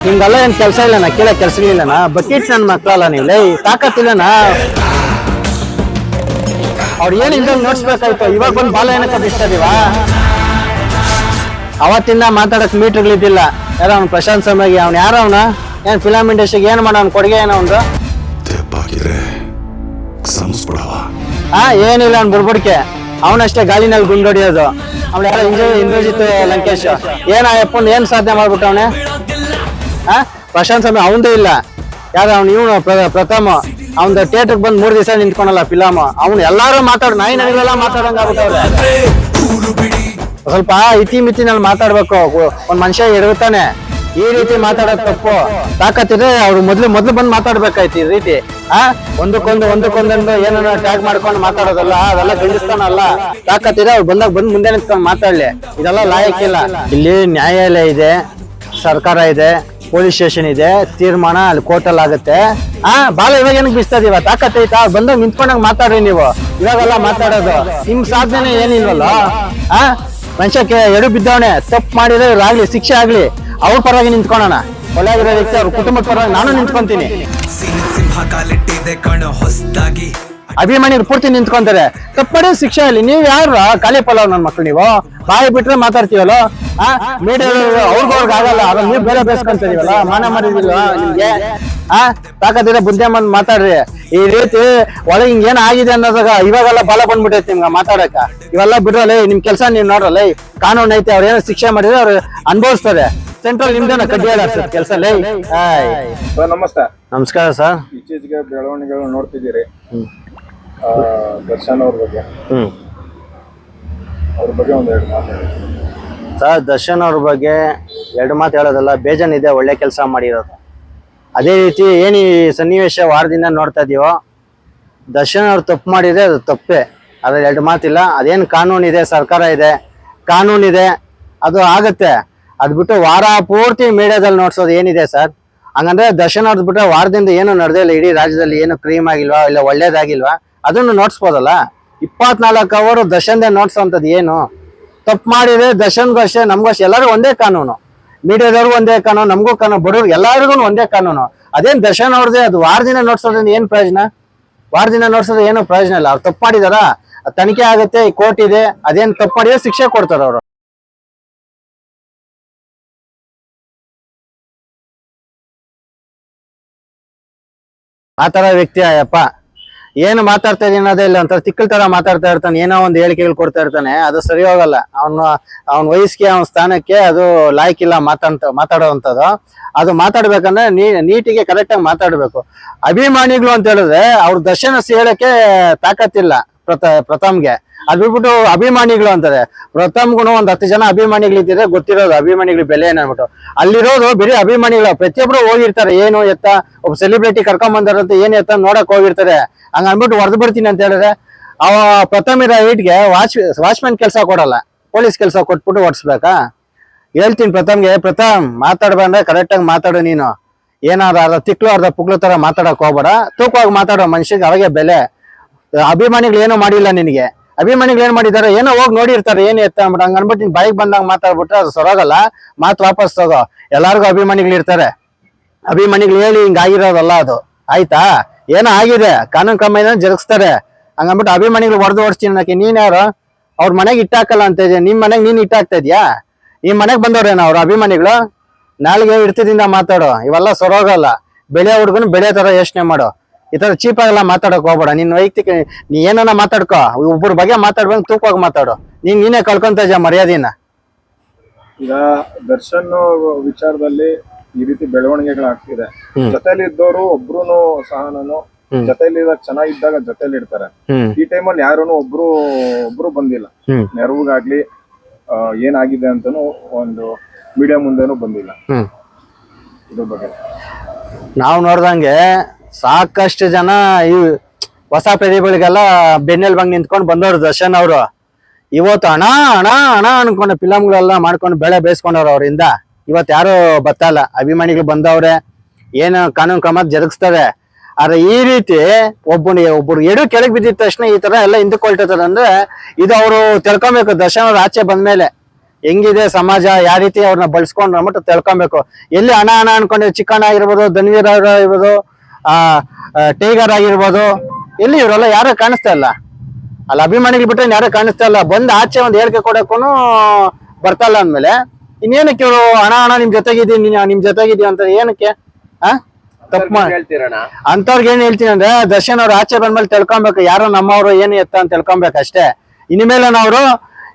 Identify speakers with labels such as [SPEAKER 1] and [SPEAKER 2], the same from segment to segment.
[SPEAKER 1] ನಿಮ್ಗೆಲ್ಲ ಏನ್ ಕೆಲಸ ಇಲ್ಲನ? ಕೇಳ ಇಲ್ಲನ? ಬಕೀಟ್ ನನ್ ಮಕ್ಕಳಲ್ಲ ನೀವು. ಲೈ ತಾಕತ್ತಿಲ್ಲನ ಅವ್ರು ಏನ್ ಇಲ್ದ ನೋಡ್ಸ್ಬೇಕಾಯ್ತು? ಇವಾಗ ಬಂದು ಬಾಲ ಏನಕ್ಕೆ ಬಿಸ್ತದಿವ ಅವತ್ತಿಂದ ಮಾತಾಡಕ್ ಮೀಟರ್ಗಳಿದ್ದಿಲ್ಲ ಯಾರೋ ಅವ್ನು ಪ್ರಶಾಂತ್ ಸಮಯ ಅವ್ನು ಯಾರ ಅವನ? ಏನ್ ಫಿಲಮ್ ಇಂಡಸ್ಟ್ರಿಗೆ ಏನ್ ಮಾಡ ಅವ್ನ ಕೊಡುಗೆ ಏನೋ ಒಂದು? ಹಾ ಏನಿಲ್ಲ ಅವ್ನು ಬುಡ್ಬುಡ್ಕೆ ಅವನಷ್ಟೇ ಗಾಲಿನಲ್ಲಿ ಗುಂಡೊಡಿಯೋದು ಅವ್ನು ಯಾರೋ ಇಂದ್ರ ಇಂದ್ರಜಿತ್ ಲಂಕೇಶ್. ಏನ ಅಪ್ಪನ್ ಏನ್ ಸಾಧನೆ ಮಾಡ್ಬಿಟ್ಟು ಅವನೇ ಪ್ರಶಾಂತ್ ಸ್ವಾಮಿ ಅವಂದೇ ಇಲ್ಲ. ಯಾರು ಅವ್ನು? ಇವನು ಪ್ರಥಮ. ಅವನ ಥಿಯೇಟರ್ಗೆ ಬಂದು ಮೂರು ದಿವಸ ನಿಂತ್ಕೊಳಲ್ಲ ಫಿಲಮ್ ಅವ್ನು ಎಲ್ಲಾರು ಮಾತಾಡ್ ನಾಯಿ ನನಗೆಲ್ಲ ಮಾತಾಡಂಗ ಆಗ್ಬಿಟ್ಟವ್ರೆ. ಸ್ವಲ್ಪ ಇತಿ ಮಿತಿನಲ್ಲಿ ಮಾತಾಡ್ಬೇಕು. ಒಂದ್ ಮನುಷ್ಯ ಇರುತ್ತಾನೆ ಈ ರೀತಿ ಮಾತಾಡೋದು ತಪ್ಪು. ತಾಕತ್ತಿದ್ರೆ ಅವ್ರು ಮೊದ್ಲು ಮೊದ್ಲು ಬಂದು ಮಾತಾಡ್ಬೇಕಾಯ್ತು ಈ ರೀತಿ. ಆ? ಒಂದಕ್ಕೊಂದು ಒಂದಕ್ಕೊಂದೊಂದು ಏನನ್ನ ಟ್ಯಾಗ್ ಮಾಡ್ಕೊಂಡು ಮಾತಾಡೋದಲ್ಲ, ಅದೆಲ್ಲ ಗಂಡಿಸ್ತಾನಲ್ಲ. ತಾಕತ್ತಿದ್ರೆ ಅವ್ರು ಬಂದಾಗ ಬಂದು ಮುಂದೆ ನಿಂತ್ಕೊಂಡು ಮಾತಾಡ್ಲಿ. ಇದೆಲ್ಲ ಲಾಯಕ್ಕಿಲ್ಲ ಇಲ್ಲಿ ನ್ಯಾಯಾಲಯ ಇದೆ, ಸರ್ಕಾರ ಇದೆ. ಪೊಲೀಸ್ ಸ್ಟೇಷನ್ ಇದೆ ತೀರ್ಮಾನ ಅಲ್ಲಿ ಕೋರ್ಟಲ್ಲಿ ಆಗುತ್ತೆ. ಆ ಬಾಲ ಇವಾಗ ಏನಕ್ಕೆ ಬಿಸ್ತಾ ಇದೀವ? ತಾಕತ್ತೈತಾ ಬಂದಾಗ ನಿಂತ್ಕೊಂಡಂಗ್ ಮಾತಾಡ್ರಿ ನೀವು. ಇವಾಗೆಲ್ಲ ಮಾತಾಡೋದು. ನಿಮ್ ಸಾಧನೆ ಏನಿಲ್ವಲ್ಲ? ಆ ಮನುಷ್ಯಕ್ಕೆ ಎಡು ಬಿದ್ದವನೆ ತಪ್ಪು ಮಾಡಿದ್ರೆ ಇವ್ರಾಗ್ಲಿ ಶಿಕ್ಷೆ ಆಗ್ಲಿ ಅವ್ರ ಪರವಾಗಿ ನಿಂತ್ಕೊಳ್ಳೋಣ ಒಳ್ಳೆಯಾಗಿರೋ ವ್ಯಕ್ತಿ ಅವ್ರ ಕುಟುಂಬದ ಪರವಾಗಿ ನಾನು ನಿಂತ್ಕೊಂತೀನಿ. ಅಭಿಮಾನಿಗಳು ಪೂರ್ತಿ ನಿಂತ್ಕೊಂತಾರೆ. ತಪ್ಪು ಮಾಡಿದ್ರೆ ಶಿಕ್ಷೆ ಅಲ್ಲಿ ನೀವು ಯಾರು? ಖಾಲಿ ಪಲಾವ್ ನನ್ನ ಮಕ್ಳು ನೀವು. ಬಾಯಿ ಬಿಟ್ರೆ ಮಾತಾಡ್ತೀವಲ್ಲ? ಆ? ಮೀಡಿಯಾ ಅವ್ರಿಗೂ ಅವ್ರಿಗೆ ಆಗಲ್ಲ. ಅದ ನೀವು ಬೇರೆ ಬೇಸ್ಕೊಂತೀವಲ್ಲ ಮಾನ ಮಾಡಿದಿಲ್ವಾ ನಿಮ್ಗೆ? ಆ? ತಾಕತ್ತಿದ್ರೆ ಬುದ್ಧಿ ಬಂದ್ ಮಾತಾಡ್ರಿ. ಈ ರೀತಿ ಒಳಗೆ ಹಿಂಗ ಏನ್ ಆಗಿದೆ ಅನ್ನೋದಾಗ ಇವಾಗೆಲ್ಲ ಬಲ ಬಂದ್ಬಿಟ್ಟೈತಿ ನಿಮ್ಗೆ ಮಾತಾಡಕ ಇವೆಲ್ಲ ಬಿಡ್ರಲ್ಲ ನಿಮ್ ಕೆಲಸ ನೀವ್ ನೋಡ್ರಲ್ಲ. ಕಾನೂನು ಐತೆ ಅವ್ರ ಏನೋ ಶಿಕ್ಷೆ ಮಾಡಿದ್ರೆ ಅವ್ರು ಅನ್ಭವಿಸ್ತಾರೆ. ಸೆಂಟ್ರಲ್ ನಿಮ್ದೇನ ಕಡ್ಡಿ ಸರ್ ಕೆಲಸ ಲೇ
[SPEAKER 2] ನಮಸ್ತೆ.
[SPEAKER 1] ನಮಸ್ಕಾರ ಸರ್.
[SPEAKER 2] ಇತ್ತೀಚೆಗೆ ಬೆಳವಣಿಗೆಗಳು ನೋಡ್ತಿದ್ದೀರಿ. ಆ, ದರ್ಶನ್ ಅವ್ರ ಬಗ್ಗೆ.
[SPEAKER 1] ಹ್ಮ್.
[SPEAKER 2] ಅವ್ರ ಬಗ್ಗೆ ಒಂದೆರಡು ಮಾತು
[SPEAKER 1] ಸರ್, ದರ್ಶನ್ ಅವ್ರ ಬಗ್ಗೆ ಎರಡು ಮಾತು ಹೇಳೋದಲ್ಲ, ಬೇಜಾನಿದೆ, ಒಳ್ಳೆ ಕೆಲಸ ಮಾಡಿರೋದು. ಅದೇ ರೀತಿ ಏನು ಈ ಸನ್ನಿವೇಶ ವಾರದಿಂದ ನೋಡ್ತಾ ಇದೀವೋ, ದರ್ಶನ್ ಅವ್ರು ತಪ್ಪು ಮಾಡಿದ್ರೆ ಅದು ತಪ್ಪೇ. ಅದ್ರಲ್ಲಿ ಎರಡು ಮಾತಿಲ್ಲ ಅದೇನು ಕಾನೂನಿದೆ ಸರ್ಕಾರ ಇದೆ ಕಾನೂನಿದೆ ಅದು ಆಗತ್ತೆ. ಅದು ಬಿಟ್ಟು ವಾರ ಪೂರ್ತಿ ಮೀಡಿಯಾದಲ್ಲಿ ನೋಡ್ಸೋದು ಏನಿದೆ ಸರ್? ಹಂಗಂದ್ರೆ ದರ್ಶನ್ ಅವ್ರದ್ದು ಬಿಟ್ಟರೆ ವಾರದಿಂದ ಏನು ನಡೆದೇ ಇಲ್ಲ, ಇಡೀ ರಾಜ್ಯದಲ್ಲಿ ಏನು ಕ್ರೀಮ್ ಆಗಿಲ್ವಾ, ಇಲ್ಲ ಒಳ್ಳೇದಾಗಿಲ್ವಾ, ಅದನ್ನು ನೋಡ್ಸ್ಬೋದಲ್ಲ? ಇಪ್ಪತ್ನಾಲ್ಕು ಅವರು ದರ್ಶನ್ದೇ ನೋಡ್ಸೋಂಥದ್ದು ಏನು? ತಪ್ಪು ಮಾಡಿದ್ರೆ ದರ್ಶನ್ಗೂ ಅಷ್ಟೇ ನಮಗೂ ಅಷ್ಟೇ ಎಲ್ಲರೂ ಒಂದೇ ಕಾನೂನು. ಮೀಡಿಯಾದವ್ರಿಗೂ ಒಂದೇ ಕಾನೂನು, ನಮಗೂ ಕಾನೂನು, ಬಡವ್ರಿಗೆ ಎಲ್ಲರಿಗೂ ಒಂದೇ ಕಾನೂನು. ಅದೇನ್ ದರ್ಶನ್ ಅವ್ರದ್ದೇ, ಅದು ವಾರ ದಿನ ನೋಡ್ಸೋದ್ರಿಂದ ಏನ್ ಪ್ರಯೋಜನ? ವಾರ ದಿನ ನೋಡ್ಸೋದು ಏನು ಪ್ರಯೋಜನ ಇಲ್ಲ. ಅವ್ರು ತಪ್ಪು ಮಾಡಿದಾರ? ತನಿಖೆ ಆಗುತ್ತೆ ಕೋರ್ಟ್ ಇದೆ, ಅದೇನ್ ತಪ್ಪು ಮಾಡಿದ್ರೆ ಶಿಕ್ಷೆ ಕೊಡ್ತಾರ ಅವರು. ಆ ಥರ ವ್ಯಕ್ತಿ ಅಯ್ಯಪ್ಪ ಏನು ಮಾತಾಡ್ತಾ ಇದೀನಿ ಅನ್ನೋದೇ ಇಲ್ಲ ಒಂಥರ ತಿಕ್ಕಲ್ ತರ ಮಾತಾಡ್ತಾ ಇರ್ತಾನೆ, ಏನೋ ಒಂದು ಹೇಳಿಕೆಗಳು ಕೊಡ್ತಾ ಇರ್ತಾನೆ. ಅದು ಸರಿ ಹೋಗಲ್ಲ. ಅವನು, ಅವನ ವಯಸ್ಸಿಗೆ, ಅವನ ಸ್ಥಾನಕ್ಕೆ ಅದು ಲಾಯ್ಕಿಲ್ಲ ಮಾತಾಡ್ತ, ಮಾತಾಡೋವಂಥದ್ದು. ಅದು ಮಾತಾಡ್ಬೇಕಂದ್ರೆ ನೀ, ನೀಟಿಗೆ ಕರೆಕ್ಟಾಗಿ ಮಾತಾಡಬೇಕು. ಅಭಿಮಾನಿಗಳು ಅಂತ ಹೇಳಿದ್ರೆ ಅವ್ರ ದರ್ಶನ ಸೇಳಕ್ಕೆ ತಾಕತ್ತಿಲ್ಲ ಪ್ರತ, ಪ್ರಥಮ್ಗೆ. ಅದ್ ಬಿಟ್ಬಿಟ್ಟು ಅಭಿಮಾನಿಗಳು ಅಂತಾರೆ. ಪ್ರಥಮ್ಗೂ ಒಂದ್ ಹತ್ತು ಜನ ಅಭಿಮಾನಿಗಳಿದ್ದರೆ ಗೊತ್ತಿರೋದು ಅಭಿಮಾನಿಗಳ ಬೆಲೆ ಏನ್ಬಿಟ್ಟು ಅಲ್ಲಿರೋದು ಬರೀ ಅಭಿಮಾನಿಗಳು, ಪ್ರತಿಯೊಬ್ರು ಹೋಗಿರ್ತಾರೆ. ಏನು ಎತ್ತ? ಒಬ್ಬ ಸೆಲೆಬ್ರಿಟಿ ಕರ್ಕೊಂಡ್ ಬಂದಾರಂತ ಏನ್ ಎತ್ತ ನೋಡಕ್ ಹೋಗಿರ್ತಾರೆ. ಹಂಗ ಅನ್ಬಿಟ್ಟು ಹೊರದು ಬರ್ತೀನಿ ಅಂತ ಹೇಳಿದ್ರೆ, ಅವ ಪ್ರಥಮ ಹೈಟ್ಗೆ ವಾಚ್ ವಾಚ್ಮ್ಯಾನ್ ಕೆಲಸ ಕೊಡಲ್ಲ. ಪೊಲೀಸ್ ಕೆಲಸ ಕೊಟ್ಬಿಟ್ಟು ಓಡಿಸ್ಬೇಕಾ? ಹೇಳ್ತೀನಿ ಪ್ರಥಮ್ಗೆ, ಪ್ರಥಮ್ ಮಾತಾಡ್ಬಂದ್ರೆ ಕರೆಕ್ಟಾಗಿ ಮಾತಾಡು ನೀನು. ಏನಾದ್ರು ಅರ್ಧ ತಿಕ್ಲು ಅರ್ಧ ಪುಕ್ಲು ತರ ಮಾತಾಡಕ್ ಹೋಗ್ಬೇಡ. ತೂಕವಾಗಿ ಮಾತಾಡೋ ಮನುಷ್ಯಗೆ ಅವಾಗೆ ಬೆಲೆ. ಅಭಿಮಾನಿಗಳು ಏನೋ ಮಾಡಿಲ್ಲ ನಿನಗೆ. ಅಭಿಮಾನಿಗಳು ಏನ್ ಮಾಡಿದಾರೆ ಏನೋ ಹೋಗಿ ನೋಡಿರ್ತಾರೆ ಏನ್ ಎತ್ತ ಅಂದ್ಬಿಟ್ಟು. ಹಂಗ ಅನ್ಬಿಟ್ಟು ನೀನ್ ಬಾಯಿಗೆ ಬಂದಾಗ ಮಾತಾಡ್ಬಿಟ್ರೆ ಅದು ಸೊರಗಲ್ಲ. ಮಾತು ವಾಪಸ್ ತಗೋ. ಎಲ್ಲಾರ್ಗು ಅಭಿಮಾನಿಗಳು ಇರ್ತಾರೆ. ಅಭಿಮಾನಿಗಳು ಹೇಳಿ ಹಿಂಗ ಆಗಿರೋದಲ್ಲ ಅದು. ಆಯ್ತಾ? ಏನೋ ಆಗಿದೆ. ಕಾನೂನು ಕ್ರಮ ಏನೋ ಜರುಗಿಸ್ತಾರೆ ಹಂಗನ್ಬಿಟ್ಟು ಅಭಿಮಾನಿಗಳು ಹೊಡೆದು ಓಡಿಸ್ತೀನಿ ಅನ್ನಕ್ಕೆ ನೀನ್ ಯಾರು? ಅವ್ರ ಮನೆಗೆ ಇಟ್ಟಾಕಲ್ಲ ಅಂತ ಇದೆ ನಿಮ್ ಮನೆಗೆ ನೀನ್ ಇಟ್ಟಾಗ್ತಾ ಈ ಮನೆಗೆ ಬಂದವ್ರೇನ ಅವ್ರ ಅಭಿಮಾನಿಗಳು? ನಾಳೆಗೆ ಇಡ್ತದಿಂದ ಮಾತಾಡೋ. ಇವೆಲ್ಲ ಸೊರೋಗಲ್ಲ. ಬೆಳೆ ಹುಡ್ಗನ್ ಬೆಳೆ ತರ ಯೋಚನೆ ಮಾಡು. ಈ ತರ ಚೀಪ್ ಆಗಲ್ಲ ಮಾತಾಡಕ್ ಹೋಗ್ಬೇಡ. ನಿನ್ ವೈಯಕ್ತಿಕ ನೀ ಏನನ್ನ ಮಾತಾಡ್ಕೋ ಒಬ್ಬರ ಬಗ್ಗೆ ಮಾತಾಡ್ಬೇಕು ತೂಕವಾಗಿ ಮಾತಾಡು. ನೀನ್ ನೀನೇ ಕಳ್ಕೊಂತ ಇದ್ಯಾ ಮರ್ಯಾದೆನ?
[SPEAKER 2] ಈಗ ದರ್ಶನ್ ವಿಚಾರದಲ್ಲಿ ಈ ರೀತಿ ಬೆಳವಣಿಗೆಗಳಾಗ್ತಿದೆ. ಜೊತೆಲಿ ಇದ್ದವರು ಒಬ್ರು ಸಹನನು
[SPEAKER 1] ನಾನು
[SPEAKER 2] ಜೊತೆಲಿ ಚೆನ್ನಾಗಿದ್ದಾಗ ಜೊತೆಲಿ ಇರ್ತಾರೆ. ಈ ಟೈಮಲ್ಲಿ ಯಾರು ಒಬ್ರು ಒಬ್ರು ಬಂದಿಲ್ಲ. ನೆರವುಗಾಗ್ಲಿ ಏನಾಗಿದೆ ಅಂತಾನು ಒಂದು ಮೀಡಿಯಾ ಮುಂದೆನೂ ಬಂದಿಲ್ಲ. ಇದ್ರ ಬಗ್ಗೆ.
[SPEAKER 1] ನಾವು ನೋಡ್ದಂಗೆ ಸಾಕಷ್ಟು ಜನ ಈ ಹೊಸ ಪ್ರತಿಭೆಗಳಿಗೆಲ್ಲ ಬೆನ್ನೆಲ್ ಬಂಗ್ ನಿಂತ್ಕೊಂಡು ಬಂದವ್ರು ದರ್ಶನ್ ಅವರು. ಇವತ್ತು ಹಣ ಹಣ ಹಣ ಅನ್ಕೊಂಡು ಫಿಲಮ್ಗಳೆಲ್ಲ ಮಾಡ್ಕೊಂಡು ಬೆಳೆ ಬೇಯಿಸ್ಕೊಂಡವ್ರು ಅವರಿಂದ. ಇವತ್ತು ಯಾರು ಬತ್ತಲ್ಲ ಅಭಿಮಾನಿಗಳು ಬಂದವ್ರೆ. ಏನು ಕಾನೂನು ಕ್ರಮ ಜರುಗಿಸ್ತಾರೆ ಆದ್ರೆ ಈ ರೀತಿ ಒಬ್ಬನ ಒಬ್ಬರು ಎಡು ಕೆಳಗೆ ಬಿದ್ದಿದ ತಕ್ಷಣ ಈ ತರ ಎಲ್ಲ ಹಿಂದಕ್ಕೆ ಅಂದ್ರೆ ಇದು ಅವರು ತಿಳ್ಕೊಬೇಕು. ದರ್ಶನ ಅವ್ರು ಆಚೆ ಬಂದ್ಮೇಲೆ ಹೆಂಗಿದೆ ಸಮಾಜ, ಯಾವ ರೀತಿ ಅವ್ರನ್ನ ಬಳಸ್ಕೊಂಡು ಅಂದ್ಬಿಟ್ಟು ತಿಳ್ಕೊಬೇಕು. ಎಲ್ಲಿ ಹಣ ಹಣ ಅನ್ಕೊಂಡು ಚಿಕ್ಕಣ್ಣ ಆಗಿರ್ಬೋದು, ಧನ್ವೀರ್ ಆಗಿರ್ಬೋದು ಆ ಟೈಗರ್ ಆಗಿರ್ಬೋದು ಎಲ್ಲಿ ಇವರೆಲ್ಲ ಯಾರು ಕಾಣಿಸ್ತಾ ಇಲ್ಲ. ಅಲ್ಲಿ ಅಭಿಮಾನಿಗಳು ಬಿಟ್ಟರೆ ಯಾರು ಕಾಣಿಸ್ತಾ ಇಲ್ಲ. ಬಂದ್ ಆಚೆ ಒಂದು ಹೇಳಿಕೆ ಕೊಡಕ್ಕೂ ಬರ್ತಾ ಇಲ್ಲ ಅಂದ್ಮೇಲೆ ಇನ್ನೇನಕ್ಕೆ ಇವರು ಹಣ ಹಣ ನಿಮ್ ಜೊತೆಗಿದ್ದೀನಿ ನಿಮ್ ಜೊತೆಗಿದ್ದೀವಿ ಅಂತ ಏನಕ್ಕೆ? ಆ? ತಪ್ಪು ಮಾಡಿ ಅಂತವ್ರಿಗೆ ಏನ್ ಹೇಳ್ತೀನಿ ಅಂದ್ರೆ ದರ್ಶನ್ ಅವ್ರು ಆಚೆ ಬಂದ್ಮೇಲೆ ತಿಳ್ಕೊಬೇಕು. ಯಾರೋ ನಮ್ಮವ್ರು ಏನು ಎತ್ತ ಅಂತ ತಿಳ್ಕೊಬೇಕು ಅಷ್ಟೇ. ಇನ್ಮೇಲೆ ನಾವು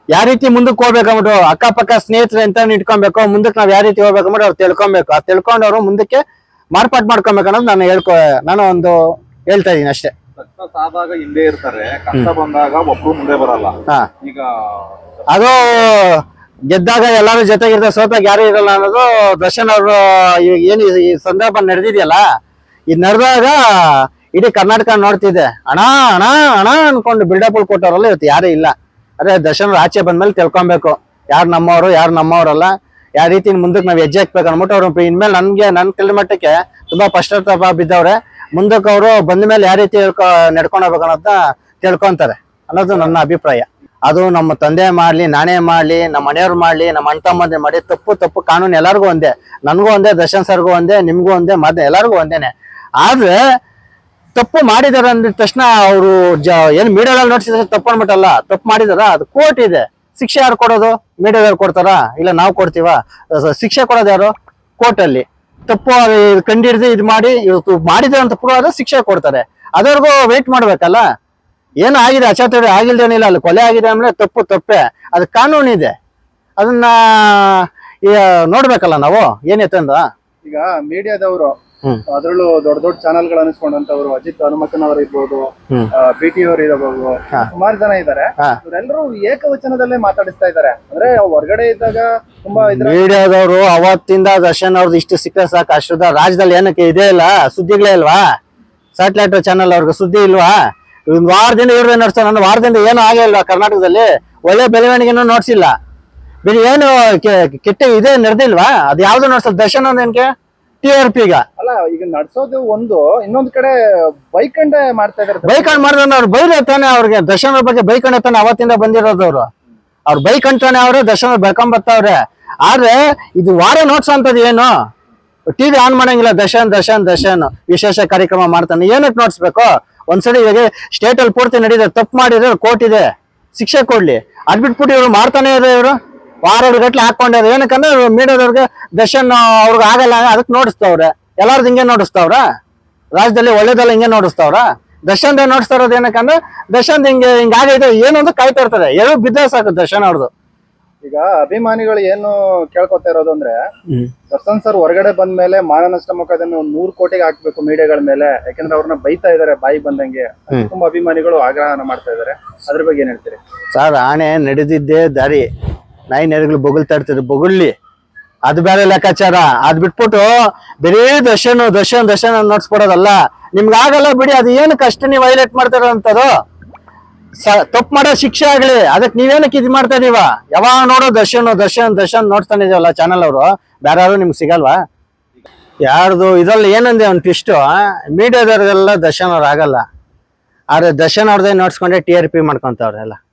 [SPEAKER 1] ಯಾವ ರೀತಿ ಮುಂದಕ್ಕೆ ಹೋಗ್ಬೇಕಂಬಿಟ್ಟು ಅಕ್ಕಪಕ್ಕ ಸ್ನೇಹಿತರು ಅಂತ ಇಟ್ಕೊಬೇಕು ಮುಂದಕ್ಕೆ ನಾವ್ ಯಾವ ರೀತಿ ಹೋಗ್ಬೇಕಂಬಿಟ್ಟು ಅವ್ರು ತಿಳ್ಕೊಬೇಕು. ಆ ತಿಳ್ಕೊಂಡವ್ರು ಮುಂದಕ್ಕೆ ಮಾರ್ಪಾಟ್ ಮಾಡ್ಕೊಬೇಕನ್ನೋದು ನಾನು ಹೇಳ್ಕೊ ನಾನು ಒಂದು ಹೇಳ್ತಾ ಇದ್ದೀನಿ ಅಷ್ಟೇ.
[SPEAKER 2] ಸಕ್ಸಸ್ ಆದಾಗ ಹಿಂದೆ ಇರ್ತಾರೆ ಕಷ್ಟ ಬಂದಾಗ ಒಬ್ರು ಮುಂದೆ ಬರಲ್ಲ.
[SPEAKER 1] ಹಾ.
[SPEAKER 2] ಈಗ
[SPEAKER 1] ಅದು ಗೆದ್ದಾಗ ಎಲ್ಲಾರು ಜೊತೆಗಿರ್ತಾರೆ ಸೋತಾಗ ಯಾರು ಇರಲ್ಲ ಅನ್ನೋದು ದರ್ಶನ್ ಅವರು ಏನು ಈ ಸಂದರ್ಭ ನಡೆದಿದೆಯಲ್ಲ ಇದು ನಡೆದಾಗ ಇಡೀ ಕರ್ನಾಟಕ ನೋಡ್ತಿದೆ ಅಣ್ಣ ಅಣ್ಣ ಅಣ್ಣ ಅನ್ಕೊಂಡು ಬಿಲ್ಡಪ್ ಕೊಟ್ಟವ್ರಲ್ಲ ಇವತ್ತು ಯಾರು ಇಲ್ಲ. ಅದೇ ದರ್ಶನ್ ಆಚೆ ಬಂದ್ಮೇಲೆ ತಿಳ್ಕೊಬೇಕು ಯಾರು ನಮ್ಮವರು ಯಾರು ನಮ್ಮವರಲ್ಲ ಯಾವ ರೀತಿ ಮುಂದಕ್ಕೆ ನಾವು ಹೆಜ್ಜೆ ಹಾಕ್ಬೇಕು ಅನ್ಬಿಟ್ಟು ಅವ್ರು ಇನ್ಮೇಲೆ ನನ್ಗೆ ನನ್ ಮಟ್ಟಕ್ಕೆ ತುಂಬಾ ಪಶ್ಚಾತ್ತಾಪ ಬಿದ್ದವ್ರೆ. ಮುಂದಕ್ಕೆ ಅವರು ಬಂದ ಮೇಲೆ ಯಾವ ರೀತಿ ಹೇಳ್ಕೊ ನಡ್ಕೊಂಡು ಹೋಗ್ಬೇಕು ಅನ್ನೋದನ್ನ ತಿಳ್ಕೊಂತಾರೆ. ಅನ್ನೋದು ನನ್ನ ಅಭಿಪ್ರಾಯ. ಅದು ನಮ್ಮ ತಂದೆ ಮಾಡ್ಲಿ, ನಾನೇ ಮಾಡ್ಲಿ, ನಮ್ಮ ಮನೆಯವ್ರು ಮಾಡ್ಲಿ, ನಮ್ಮ ಅಣ್ಣ ತಮ್ಮಂದ್ರೆ ಮಾಡಿ ತಪ್ಪು ತಪ್ಪು ಕಾನೂನು ಎಲ್ಲರಿಗೂ ಒಂದೇ. ನನಗೂ ಒಂದೇ, ದರ್ಶನ್ ಸರ್ಗೂ ಒಂದೇ, ನಿಮ್ಗೂ ಒಂದೇ, ಮತ್ತೆ ಎಲ್ಲರಿಗೂ ಒಂದೇನೆ. ಆದ್ರೆ ತಪ್ಪು ಮಾಡಿದಾರೆ ಅಂದಿದ ತಕ್ಷಣ ಅವರು ಜ ಏನು ಮೀಡಿಯಾದಲ್ಲಿ ನೋಡ್ಸಿದ್ರೆ ತಪ್ಪು ಅನ್ಬಿಟ್ಟಲ್ಲ. ತಪ್ಪು ಮಾಡಿದಾರ? ಅದು ಕೋರ್ಟ್ ಇದೆ. ಶಿಕ್ಷೆ ಯಾರು ಕೊಡೋದು? ಮೀಡಿಯಾದವ್ರು ಕೊಡ್ತಾರ? ಇಲ್ಲ ನಾವು ಕೊಡ್ತೀವ? ಶಿಕ್ಷೆ ಕೊಡೋದು ಯಾರು? ಕೋರ್ಟಲ್ಲಿ. ತಪ್ಪು ಕಂಡಿಡಿದು ಇದು ಮಾಡಿ, ಇವತ್ತು ಮಾಡಿದ್ರೆ ಅಂತ ಪ್ರೂವ್ ಆದ್ರೆ ಶಿಕ್ಷೆ ಕೊಡ್ತಾರೆ. ಅದವ್ರಿಗೂ ವೇಟ್ ಮಾಡ್ಬೇಕಲ್ಲ? ಏನು ಆಗಿದೆ? ಅಚಾತುರ್ಯ ಆಗಿಲ್ದೇನಿಲ್ಲ ಅಲ್ಲಿ ಕೊಲೆ ಆಗಿದೆ ಅಂದ್ರೆ ತಪ್ಪು, ತಪ್ಪೆ. ಅದು ಕಾನೂನು ಇದೆ. ಅದನ್ನ ನೋಡ್ಬೇಕಲ್ಲ ನಾವು? ಏನಿತ್ತಂದ
[SPEAKER 2] ಈಗ ಮೀಡಿಯಾದವರು. ಅದರಲ್ಲೂ ದೊಡ್ಡ ದೊಡ್ಡ ಚಾನೆಲ್ಗಳು ಅನಿಸ್ಕೊಂಡಂತವ್ರು ಅಜಿತ್ ಹನುಮಕ್ಕನ್ ಅವರು ಇರ್ಬೋದು. ಬಿ ಟಿ ಅವರು ಇರಬಹುದು. ಸುಮಾರು ಜನ ಇದ್ದಾರೆ
[SPEAKER 1] ಅವರೆಲ್ಲರೂ
[SPEAKER 2] ಇವರೆಲ್ಲರೂ ಏಕವಚನದಲ್ಲೇ ಮಾತಾಡಿಸ್ತಾ ಇದ್ದಾರೆ ಅಂದ್ರೆ ಹೊರಗಡೆ ಇದ್ದಾಗ ತುಂಬಾ
[SPEAKER 1] ಮೀಡಿಯಾದವರು ಅವತ್ತಿಂದ ದರ್ಶನ್ ಅವ್ರದ್ದು ಇಷ್ಟು ಸಿಕ್ಕ ಸಾಕು ಅಷ್ಟದ ರಾಜ್ಯದಲ್ಲಿ ಏನಕ್ಕೆ ಇದೇ ಇಲ್ಲ? ಸುದ್ದಿಗಳೇ ಇಲ್ವಾ? ಸ್ಯಾಟಲೈಟ್ ಚಾನಲ್ ಅವ್ರಿಗೆ ಸುದ್ದಿ ಇಲ್ವಾ? ಒಂದ್ ವಾರದಿಂದ ಇವ್ರೆ ನಡೆಸ್ತಾರೆ ನನ್ನ ವಾರದಿಂದ ಏನು ಆಗೇ ಇಲ್ವಾ ಕರ್ನಾಟಕದಲ್ಲಿ. ಒಳ್ಳೆ ಬೆಳವಣಿಗೆನೂ ನೋಡ್ಸಿಲ್ಲ. ಬೇರೆ ಏನು ಕೆಟ್ಟ ಇದೇ ನಡೆದಿಲ್ವಾ ಅದು ಯಾವ್ದು ನೋಡ್ಸಲ್ಲ? ದರ್ಶನ್ ಒಂದೇನ್ಕೆ ಟಿ ಆರ್ ಪಿಗ
[SPEAKER 2] ಅಲ್ಲ ಈಗ ನಡ್ಸೋದು ಒಂದು ಇನ್ನೊಂದ್ ಕಡೆ ಬೈಕಂಡೆ ಮಾಡ್ತಾ ಇದಾರೆ
[SPEAKER 1] ಬೈಕಂಡ್ ಮಾಡಿದ್ರೆ ಅವ್ರು ಬೈರೆ ತಾನೆ ಅವ್ರಿಗೆ ದರ್ಶನ ಅವ್ರ ಬಗ್ಗೆ ಬೈಕಂಡ್ ತಾನೆ ಅವತ್ತಿಂದ ಬಂದಿರೋದವ್ರು ಅವ್ರು. ಬೈಕ್ ಅಂತಾನೆ ಅವ್ರೆ ದರ್ಶನ ಅವ್ರು ಬೆಳ್ಕೊಂಡ್ ಬರ್ತಾವ್ರೆ. ಆದ್ರೆ ಇದು ವಾರ ನೋಡ್ಸೋಂಥದ್ದು ಏನು? ಟಿವಿ ಆನ್ ಮಾಡಂಗಿಲ್ಲ ದರ್ಶನ್ ದರ್ಶನ್ ದರ್ಶನ್. ವಿಶೇಷ ಕಾರ್ಯಕ್ರಮ ಮಾಡ್ತಾನೆ. ಏನಕ್ಕೆ ನೋಡ್ಸ್ಬೇಕು? ಒಂದ್ಸರಿ ಇವಾಗ ಸ್ಟೇಟ್ ಅಲ್ಲಿ ಪೂರ್ತಿ ನಡೀದೆ ತಪ್ಪು ಮಾಡಿದ್ರೆ ಕೋರ್ಟ್ ಇದೆ. ಶಿಕ್ಷೆ ಕೊಡ್ಲಿ. ಅದ್ಬಿಟ್ಬಿಟ್ಟು ಇವರು ಇವ್ರು ಮಾಡ್ತಾನೆ ಇದೆ ಇವರು. ವಾರಗಳ ಗಟ್ಲೆ ಹಾಕೊಂಡಿರೋ ಏನಕ್ಕಂದ್ರೆ ಮೀಡಿಯಾದವ್ರಿಗೆ ದರ್ಶನ್ ಅವ್ರಿಗೆ ಆಗಲ್ಲ ಅದಕ್ಕೆ ನೋಡಿಸ್ತವ್ರೆ. ಎಲ್ಲಾರ್ದು ಹಿಂಗೆ ನೋಡಿಸ್ತವ್ರ? ರಾಜ್ಯದಲ್ಲಿ ಒಳ್ಳೇದೆಲ್ಲ ಹಿಂಗೆ ನೋಡಿಸ್ತವ್ರ? ದರ್ಶನ್ ನೋಡಿಸ್ತಾ ಇರೋದು ಏನಕ್ಕಂದ್ರೆ ದರ್ಶನ್ ಹಿಂಗೆ ಹಿಂಗಾಗೈತೆ ಏನು ಅಂತ ಕಾಯ್ತಾ ಇರ್ತಾರೆ. ಎಲ್ಲೂ ಬಿದ್ದ ಸಾಕು ದರ್ಶನ್ ಅವ್ರದ್ದು
[SPEAKER 2] ಈಗ ಅಭಿಮಾನಿಗಳು ಏನು ಕೇಳ್ಕೊತಾ ಇರೋದು ಅಂದ್ರೆ ದರ್ಶನ್ ಸರ್ ಹೊರಗಡೆ ಬಂದ ಮೇಲೆ ಮಾನನಷ್ಟ ಮುಖದನ್ನು ಒಂದ್ ನೂರ್ ಕೋಟಿಗೆ ಹಾಕ್ಬೇಕು ಮೀಡಿಯಾಗಳ ಮೇಲೆ. ಯಾಕಂದ್ರೆ ಅವ್ರನ್ನ ಬೈತಾ ಇದಾರೆ ಬಾಯಿ ಬಂದಂಗೆ. ತುಂಬಾ ಅಭಿಮಾನಿಗಳು ಆಗ್ರಹನ ಮಾಡ್ತಾ ಇದಾರೆ. ಅದ್ರ ಬಗ್ಗೆ ಏನ್ ಹೇಳ್ತೀರಿ?
[SPEAKER 1] ಸರ್ ಆಣೆ ನಡೆದಿದ್ದೇ ದಾರಿ. ನಾಯಿ ನೆರಗಳು ಬೊಗಳ್ತಾ ಇರ್ತಿದ್ರು. ಬೊಗಳ್ಲಿ. ಅದು ಬೇರೆ ಲೆಕ್ಕಾಚಾರ. ಅದ್ ಬಿಟ್ಬಿಟ್ಟು ಬರೀ ದರ್ಶನ ದರ್ಶನ ದರ್ಶನ ನೋಡ್ಸ್ಬಿಡೋದಲ್ಲ. ನಿಮ್ಗೆ ಆಗಲ್ಲ ಬಿಡಿ, ಅದು ಏನು ಕಷ್ಟ ನೀವು ವೈಲೇಟ್ ಮಾಡ್ತಾರ ಸ, ತಪ್ಪು ಮಾಡೋ ಶಿಕ್ಷೆ ಆಗ್ಲಿ. ಅದಕ್ಕೆ ನೀವೇನಕ್ಕೆ ಇದು ಮಾಡ್ತಾ ಇದೀವ? ಯಾವಾಗ ನೋಡೋ ದರ್ಶನ ದರ್ಶನ ದರ್ಶನ್ ನೋಡ್ತಾನೆ ಇದೀವಲ್ಲ ಚಾನಲ್ ಅವರು. ಬೇರೆ ಯಾರು ನಿಮ್ಗೆ ಸಿಗಲ್ವಾ? ಯಾರ್ದು, ಇದ್ರಲ್ಲಿ ಏನಂದೆ ಒಂದು ಟಿಸ್ಟು ಮೀಡಿಯಾದವ್ರಿಗೆಲ್ಲ ದರ್ಶನ್ ಅವ್ರು ಆಗಲ್ಲ. ಆದ್ರೆ ದರ್ಶನ್ ಅವ್ರದ್ದೇ ನೋಡ್ಸ್ಕೊಂಡೆ ಟಿ ಆರ್ ಪಿ ಮಾಡ್ಕೊಂತವ್ರೆ ಎಲ್ಲ.